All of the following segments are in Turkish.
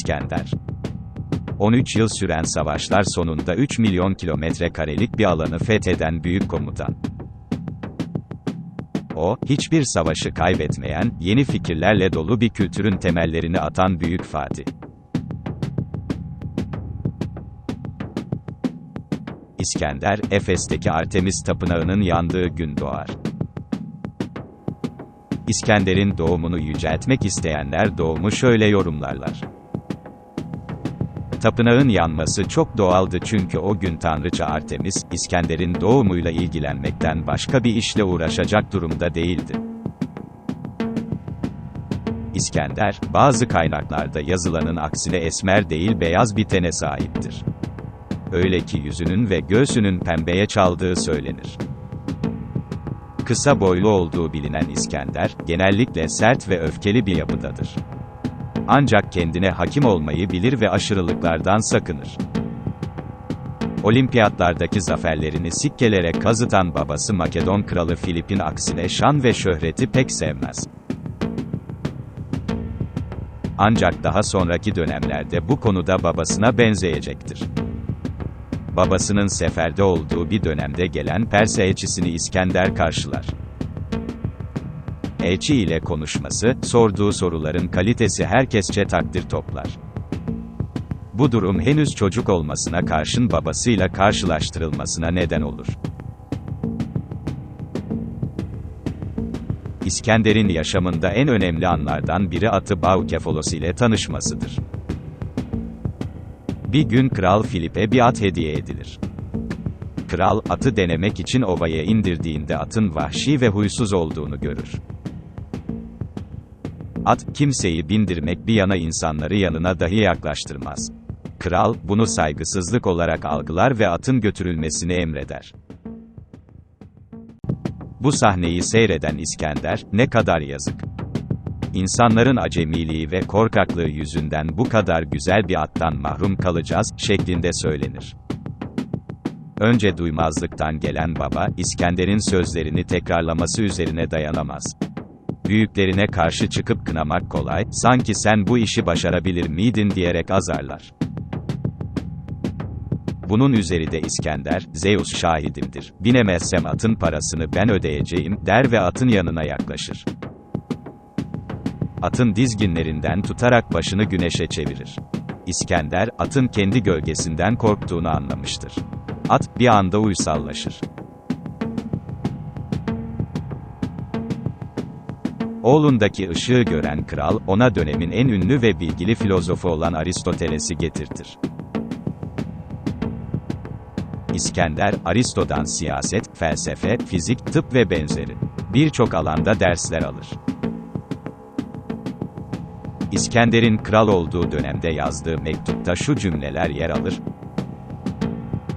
İskender 13 yıl süren savaşlar sonunda 3 milyon kilometre karelik bir alanı fetheden büyük komutan. O, hiçbir savaşı kaybetmeyen, yeni fikirlerle dolu bir kültürün temellerini atan büyük Fatih. İskender, Efes'teki Artemis tapınağının yandığı gün doğar. İskender'in doğumunu yüceltmek isteyenler doğumu şöyle yorumlarlar. Tapınağın yanması çok doğaldı çünkü o gün tanrıça Artemis, İskender'in doğumuyla ilgilenmekten başka bir işle uğraşacak durumda değildi. İskender, bazı kaynaklarda yazılanın aksine esmer değil beyaz bir tene sahiptir. Öyle ki yüzünün ve göğsünün pembeye çaldığı söylenir. Kısa boylu olduğu bilinen İskender, genellikle sert ve öfkeli bir yapıdadır. Ancak kendine hakim olmayı bilir ve aşırılıklardan sakınır. Olimpiyatlardaki zaferlerini sikkelere kazıtan babası Makedon kralı Filip'in aksine şan ve şöhreti pek sevmez. Ancak daha sonraki dönemlerde bu konuda babasına benzeyecektir. Babasının seferde olduğu bir dönemde gelen Pers elçisini İskender karşılar. Elçi ile konuşması, sorduğu soruların kalitesi herkesçe takdir toplar. Bu durum henüz çocuk olmasına karşın babasıyla karşılaştırılmasına neden olur. İskender'in yaşamında en önemli anlardan biri atı Baukefolos ile tanışmasıdır. Bir gün Kral Filip'e bir at hediye edilir. Kral, atı denemek için ovaya indirdiğinde atın vahşi ve huysuz olduğunu görür. At, kimseyi bindirmek bir yana insanları yanına dahi yaklaştırmaz. Kral, bunu saygısızlık olarak algılar ve atın götürülmesini emreder. Bu sahneyi seyreden İskender, ne kadar yazık. İnsanların acemiliği ve korkaklığı yüzünden bu kadar güzel bir attan mahrum kalacağız, şeklinde söylenir. Önce duymazlıktan gelen baba, İskender'in sözlerini tekrarlaması üzerine dayanamaz. Büyüklerine karşı çıkıp kınamak kolay, sanki sen bu işi başarabilir miydin diyerek azarlar. Bunun üzeri de İskender, Zeus şahidimdir, binemezsem atın parasını ben ödeyeceğim, der ve atın yanına yaklaşır. Atın dizginlerinden tutarak başını güneşe çevirir. İskender, atın kendi gölgesinden korktuğunu anlamıştır. At, bir anda uysallaşır. Oğlundaki ışığı gören kral, ona dönemin en ünlü ve bilgili filozofu olan Aristoteles'i getirtir. İskender, Aristo'dan siyaset, felsefe, fizik, tıp ve benzeri birçok alanda dersler alır. İskender'in kral olduğu dönemde yazdığı mektupta şu cümleler yer alır.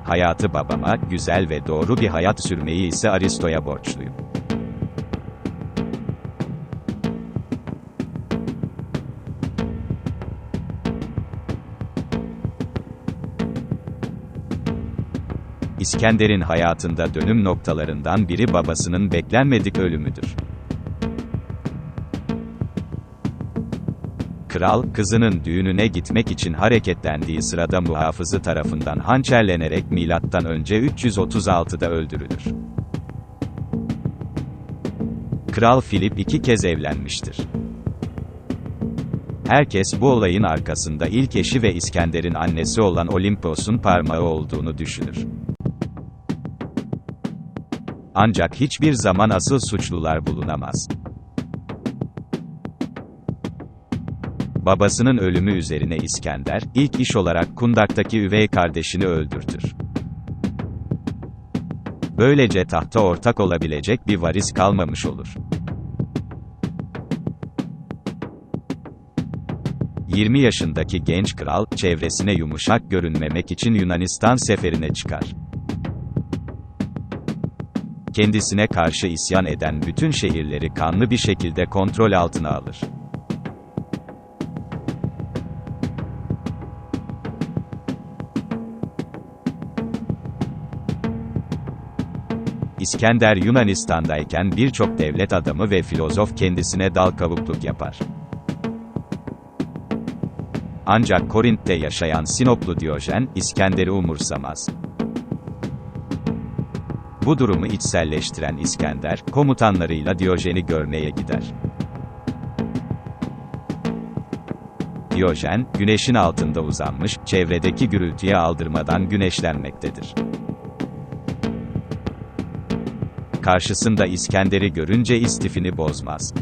Hayatı babama, güzel ve doğru bir hayat sürmeyi ise Aristo'ya borçluyum. İskender'in hayatında dönüm noktalarından biri babasının beklenmedik ölümüdür. Kral, kızının düğününe gitmek için hareketlendiği sırada muhafızı tarafından hançerlenerek önce 336'da öldürülür. Kral Filip iki kez evlenmiştir. Herkes bu olayın arkasında ilk eşi ve İskender'in annesi olan Olimpos'un parmağı olduğunu düşünür. Ancak hiçbir zaman asıl suçlular bulunamaz. Babasının ölümü üzerine İskender, ilk iş olarak Kundak'taki üvey kardeşini öldürtür. Böylece tahta ortak olabilecek bir varis kalmamış olur. 20 yaşındaki genç kral, çevresine yumuşak görünmemek için Yunanistan seferine çıkar. Kendisine karşı isyan eden bütün şehirleri kanlı bir şekilde kontrol altına alır. İskender Yunanistan'dayken birçok devlet adamı ve filozof kendisine dal kavukluk yapar. Ancak Korint'te yaşayan Sinoplu Diyojen, İskender'i umursamaz. Bu durumu içselleştiren İskender, komutanlarıyla Diyojen'i görmeye gider. Diyojen, güneşin altında uzanmış, çevredeki gürültüye aldırmadan güneşlenmektedir. Karşısında İskender'i görünce istifini bozmaz.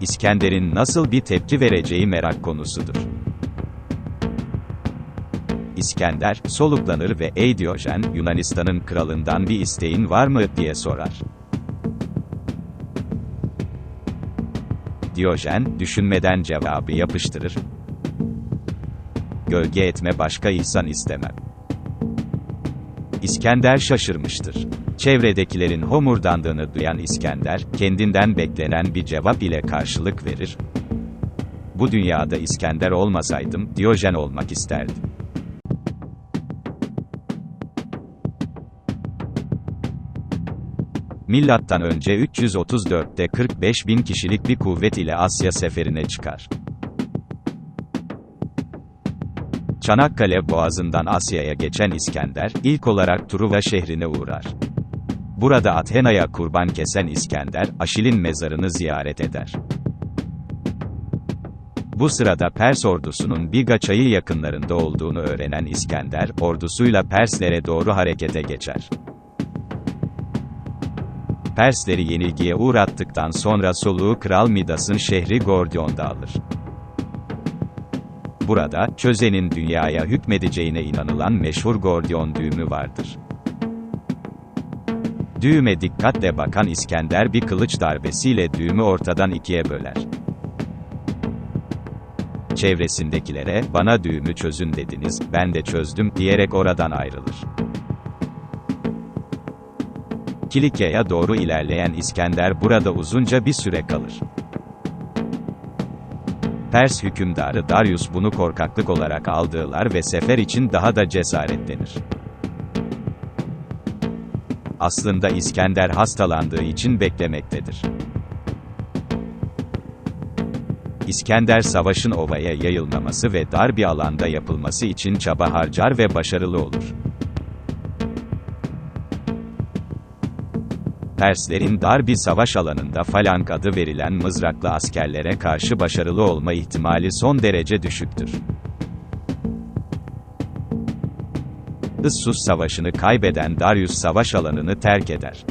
İskender'in nasıl bir tepki vereceği merak konusudur. İskender, soluklanır ve ''Ey Diyojen, Yunanistan'ın kralından bir isteğin var mı?'' diye sorar. Diyojen, düşünmeden cevabı yapıştırır. Gölge etme başka ihsan istemem. İskender şaşırmıştır. Çevredekilerin homurdandığını duyan İskender, kendinden beklenen bir cevap ile karşılık verir. Bu dünyada İskender olmasaydım, Diyojen olmak isterdim. Milattan önce 334'te 45 bin kişilik bir kuvvet ile Asya seferine çıkar. Çanakkale Boğazı'ndan Asya'ya geçen İskender, ilk olarak Truva şehrine uğrar. Burada Athena'ya kurban kesen İskender, Aşil'in mezarını ziyaret eder. Bu sırada Pers ordusunun Biga çayı yakınlarında olduğunu öğrenen İskender, ordusuyla Perslere doğru harekete geçer. Persleri yenilgiye uğrattıktan sonra soluğu Kral Midas'ın şehri Gordion'da alır. Burada, çözenin dünyaya hükmedeceğine inanılan meşhur Gordion düğümü vardır. Düğüme dikkatle bakan İskender bir kılıç darbesiyle düğümü ortadan ikiye böler. Çevresindekilere, bana düğümü çözün dediniz, ben de çözdüm, diyerek oradan ayrılır. Kilikya'ya doğru ilerleyen İskender burada uzunca bir süre kalır. Pers hükümdarı Darius bunu korkaklık olarak aldılar ve sefer için daha da cesaretlenir. Aslında İskender hastalandığı için beklemektedir. İskender savaşın ovaya yayılmaması ve dar bir alanda yapılması için çaba harcar ve başarılı olur. Perslerin dar bir savaş alanında falank adı verilen mızraklı askerlere karşı başarılı olma ihtimali son derece düşüktür. Issus Savaşı'nı kaybeden Darius savaş alanını terk eder.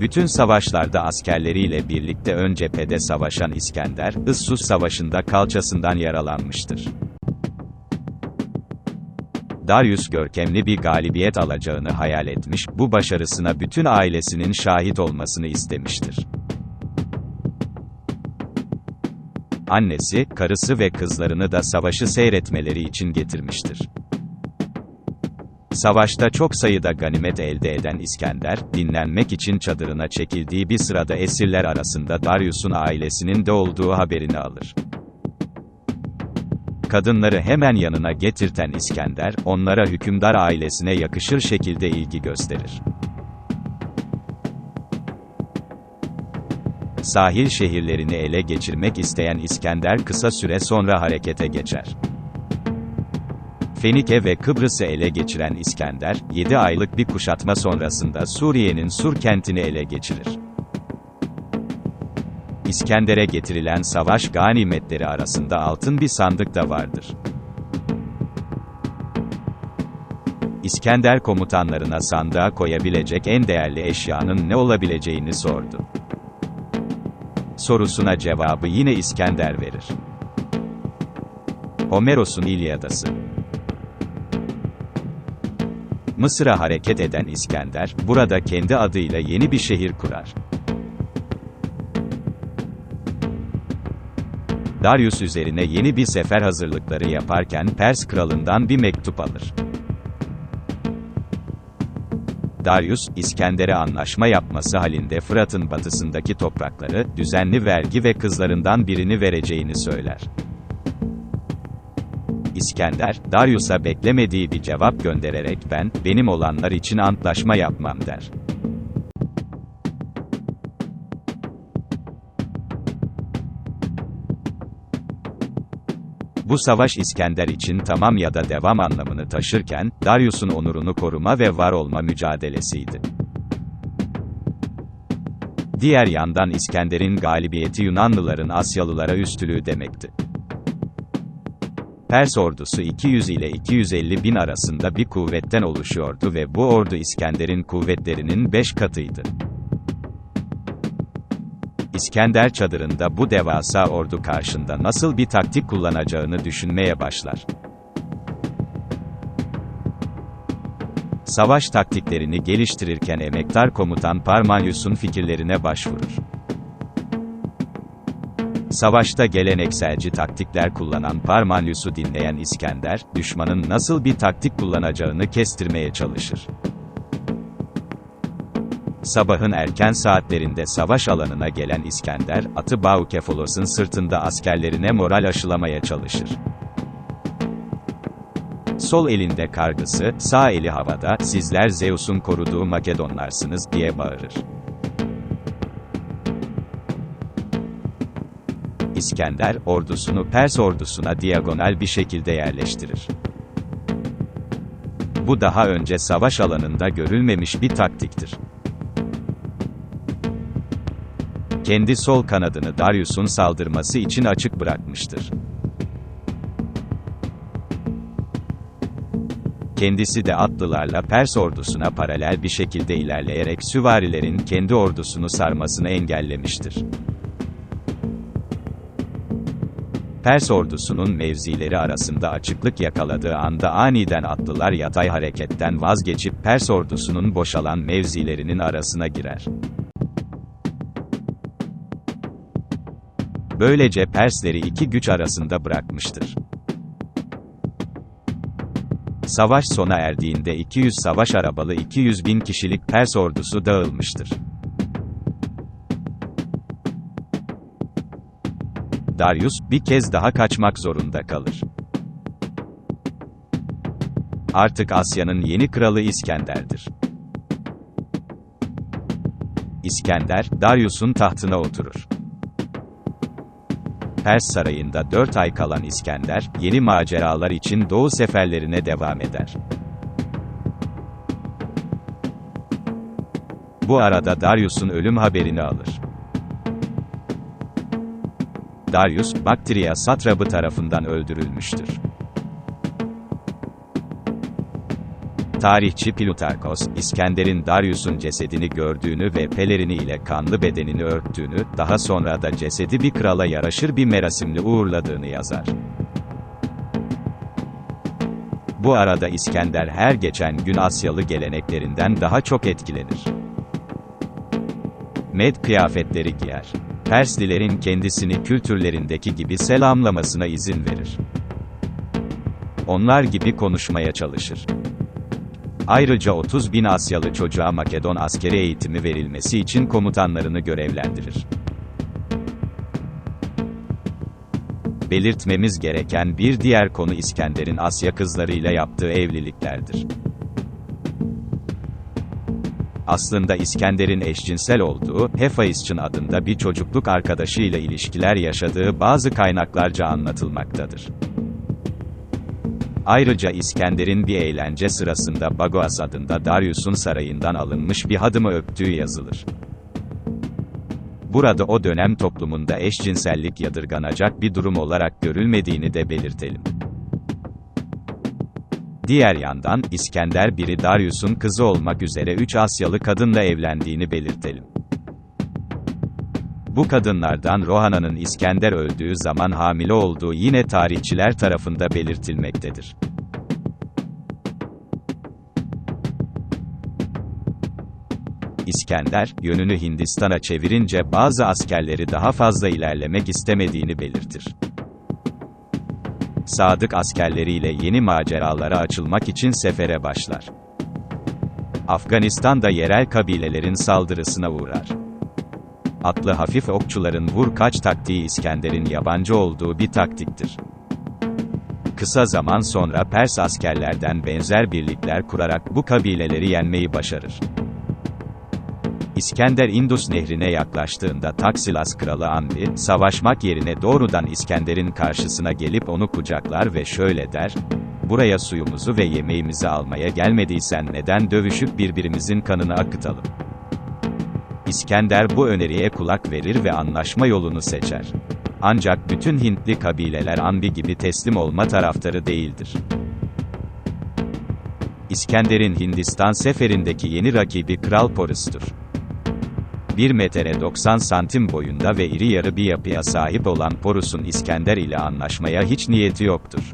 Bütün savaşlarda askerleriyle birlikte ön cephede savaşan İskender, Issus Savaşı'nda kalçasından yaralanmıştır. Darius görkemli bir galibiyet alacağını hayal etmiş, bu başarısına bütün ailesinin şahit olmasını istemiştir. Annesi, karısı ve kızlarını da savaşı seyretmeleri için getirmiştir. Savaşta çok sayıda ganimet elde eden İskender, dinlenmek için çadırına çekildiği bir sırada esirler arasında Darius'un ailesinin de olduğu haberini alır. Kadınları hemen yanına getirten İskender, onlara hükümdar ailesine yakışır şekilde ilgi gösterir. Sahil şehirlerini ele geçirmek isteyen İskender kısa süre sonra harekete geçer. Fenike ve Kıbrıs'ı ele geçiren İskender, 7 aylık bir kuşatma sonrasında Suriye'nin Sur kentini ele geçirir. İskender'e getirilen savaş ganimetleri arasında altın bir sandık da vardır. İskender komutanlarına sandığa koyabilecek en değerli eşyanın ne olabileceğini sordu. Sorusuna cevabı yine İskender verir. Homeros'un İlyadası Mısır'a hareket eden İskender, burada kendi adıyla yeni bir şehir kurar. Darius üzerine yeni bir sefer hazırlıkları yaparken Pers kralından bir mektup alır. Darius, İskender'e anlaşma yapması halinde Fırat'ın batısındaki toprakları, düzenli vergi ve kızlarından birini vereceğini söyler. İskender, Darius'a beklemediği bir cevap göndererek ben, benim olanlar için antlaşma yapmam der. Bu savaş İskender için tamam ya da devam anlamını taşırken, Darius'un onurunu koruma ve var olma mücadelesiydi. Diğer yandan İskender'in galibiyeti Yunanlıların Asyalılara üstülüğü demekti. Pers ordusu 200 ile 250 bin arasında bir kuvvetten oluşuyordu ve bu ordu İskender'in kuvvetlerinin 5 katıydı. İskender çadırında bu devasa ordu karşında nasıl bir taktik kullanacağını düşünmeye başlar. Savaş taktiklerini geliştirirken emektar komutan Parmanius'un fikirlerine başvurur. Savaşta gelenekselci taktikler kullanan Parmanius'u dinleyen İskender, düşmanın nasıl bir taktik kullanacağını kestirmeye çalışır. Sabahın erken saatlerinde savaş alanına gelen İskender, atı Baukefolos'un sırtında askerlerine moral aşılamaya çalışır. Sol elinde kargısı, sağ eli havada, sizler Zeus'un koruduğu Makedonlarsınız diye bağırır. İskender, ordusunu Pers ordusuna diagonal bir şekilde yerleştirir. Bu daha önce savaş alanında görülmemiş bir taktiktir. Kendi sol kanadını Darius'un saldırması için açık bırakmıştır. Kendisi de atlılarla Pers ordusuna paralel bir şekilde ilerleyerek süvarilerin kendi ordusunu sarmasını engellemiştir. Pers ordusunun mevzileri arasında açıklık yakaladığı anda aniden atlılar yatay hareketten vazgeçip Pers ordusunun boşalan mevzilerinin arasına girer. Böylece Persleri iki güç arasında bırakmıştır. Savaş sona erdiğinde 200 savaş arabalı 200 bin kişilik Pers ordusu dağılmıştır. Darius, bir kez daha kaçmak zorunda kalır. Artık Asya'nın yeni kralı İskender'dir. İskender, Darius'un tahtına oturur. Pers sarayında 4 ay kalan İskender, yeni maceralar için doğu seferlerine devam eder. Bu arada Darius'un ölüm haberini alır. Darius, Baktriya satrabı tarafından öldürülmüştür. Tarihçi Plutarkos, İskender'in Darius'un cesedini gördüğünü ve pelerini ile kanlı bedenini örttüğünü, daha sonra da cesedi bir krala yaraşır bir merasimle uğurladığını yazar. Bu arada İskender her geçen gün Asyalı geleneklerinden daha çok etkilenir. Med kıyafetleri giyer. Perslilerin kendisini kültürlerindeki gibi selamlamasına izin verir. Onlar gibi konuşmaya çalışır. Ayrıca 30 bin Asyalı çocuğa Makedon askeri eğitimi verilmesi için komutanlarını görevlendirir. Belirtmemiz gereken bir diğer konu İskender'in Asya kızlarıyla yaptığı evliliklerdir. Aslında İskender'in eşcinsel olduğu, Hephaistion adında bir çocukluk arkadaşıyla ilişkiler yaşadığı bazı kaynaklarca anlatılmaktadır. Ayrıca İskender'in bir eğlence sırasında Bagoas adında Darius'un sarayından alınmış bir hadımı öptüğü yazılır. Burada o dönem toplumunda eşcinsellik yadırganacak bir durum olarak görülmediğini de belirtelim. Diğer yandan, İskender biri Darius'un kızı olmak üzere üç Asyalı kadınla evlendiğini belirtelim. Bu kadınlardan Rohana'nın İskender öldüğü zaman hamile olduğu yine tarihçiler tarafında belirtilmektedir. İskender, yönünü Hindistan'a çevirince bazı askerleri daha fazla ilerlemek istemediğini belirtir. Sadık askerleriyle yeni maceralara açılmak için sefere başlar. Afganistan'da yerel kabilelerin saldırısına uğrar. Atlı hafif okçuların vur kaç taktiği İskender'in yabancı olduğu bir taktiktir. Kısa zaman sonra Pers askerlerden benzer birlikler kurarak bu kabileleri yenmeyi başarır. İskender Indus nehrine yaklaştığında Taksilas kralı Anbi, savaşmak yerine doğrudan İskender'in karşısına gelip onu kucaklar ve şöyle der, Buraya suyumuzu ve yemeğimizi almaya gelmediysen neden dövüşüp birbirimizin kanını akıtalım? İskender bu öneriye kulak verir ve anlaşma yolunu seçer. Ancak bütün Hintli kabileler Anbi gibi teslim olma taraftarı değildir. İskender'in Hindistan seferindeki yeni rakibi Kral Porus'tur. 1 metre 90 santim boyunda ve iri yarı bir yapıya sahip olan Porus'un İskender ile anlaşmaya hiç niyeti yoktur.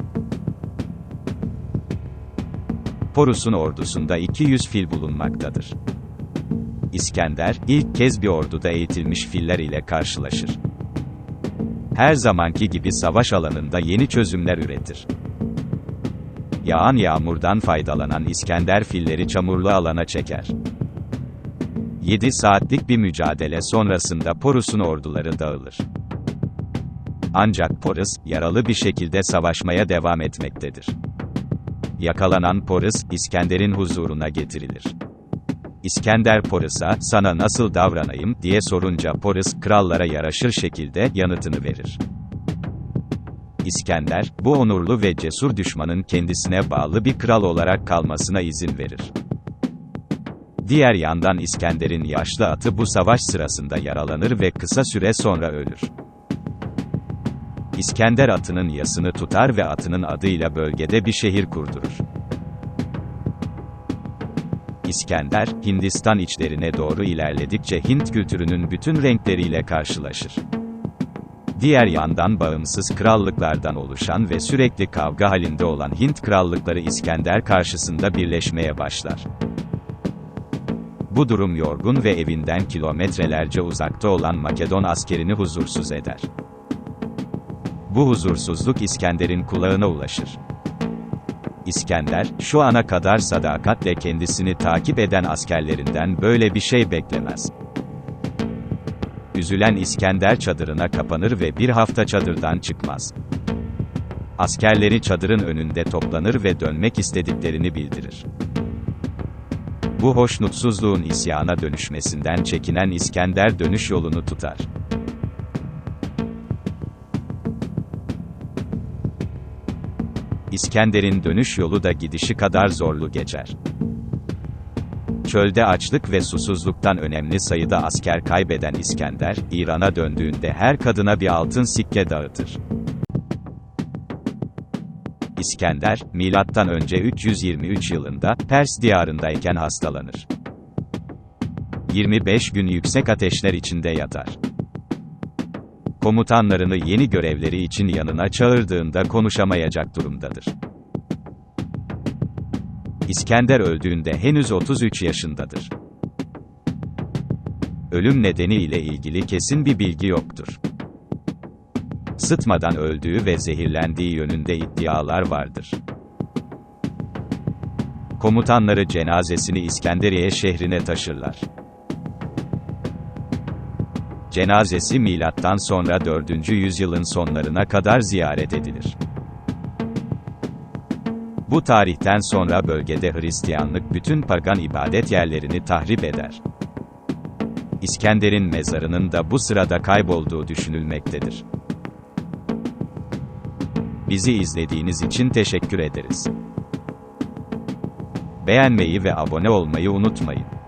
Porus'un ordusunda 200 fil bulunmaktadır. İskender, ilk kez bir orduda eğitilmiş filler ile karşılaşır. Her zamanki gibi savaş alanında yeni çözümler üretir. Yağan yağmurdan faydalanan İskender filleri çamurlu alana çeker. 7 saatlik bir mücadele sonrasında Porus'un orduları dağılır. Ancak Porus, yaralı bir şekilde savaşmaya devam etmektedir. Yakalanan Porus, İskender'in huzuruna getirilir. İskender Porus'a, sana nasıl davranayım, diye sorunca Porus, krallara yaraşır şekilde, yanıtını verir. İskender, bu onurlu ve cesur düşmanın kendisine bağlı bir kral olarak kalmasına izin verir. Diğer yandan İskender'in yaşlı atı bu savaş sırasında yaralanır ve kısa süre sonra ölür. İskender atının yasını tutar ve atının adıyla bölgede bir şehir kurdurur. İskender, Hindistan içlerine doğru ilerledikçe Hint kültürünün bütün renkleriyle karşılaşır. Diğer yandan bağımsız krallıklardan oluşan ve sürekli kavga halinde olan Hint krallıkları İskender karşısında birleşmeye başlar. Bu durum yorgun ve evinden kilometrelerce uzakta olan Makedon askerini huzursuz eder. Bu huzursuzluk İskender'in kulağına ulaşır. İskender, şu ana kadar sadakatle kendisini takip eden askerlerinden böyle bir şey beklemez. Üzülen İskender çadırına kapanır ve bir hafta çadırdan çıkmaz. Askerleri çadırın önünde toplanır ve dönmek istediklerini bildirir. Bu hoşnutsuzluğun isyana dönüşmesinden çekinen İskender dönüş yolunu tutar. İskender'in dönüş yolu da gidişi kadar zorlu geçer. Çölde açlık ve susuzluktan önemli sayıda asker kaybeden İskender, İran'a döndüğünde her kadına bir altın sikke dağıtır. İskender, milattan önce 323 yılında Pers diyarındayken hastalanır. 25 gün yüksek ateşler içinde yatar. Komutanlarını yeni görevleri için yanına çağırdığında konuşamayacak durumdadır. İskender öldüğünde henüz 33 yaşındadır. Ölüm nedeni ile ilgili kesin bir bilgi yoktur. Sıtmadan öldüğü ve zehirlendiği yönünde iddialar vardır. Komutanları cenazesini İskenderiye şehrine taşırlar. Cenazesi milattan sonra 4. yüzyılın sonlarına kadar ziyaret edilir. Bu tarihten sonra bölgede Hristiyanlık bütün pagan ibadet yerlerini tahrip eder. İskender'in mezarının da bu sırada kaybolduğu düşünülmektedir. Bizi izlediğiniz için teşekkür ederiz. Beğenmeyi ve abone olmayı unutmayın.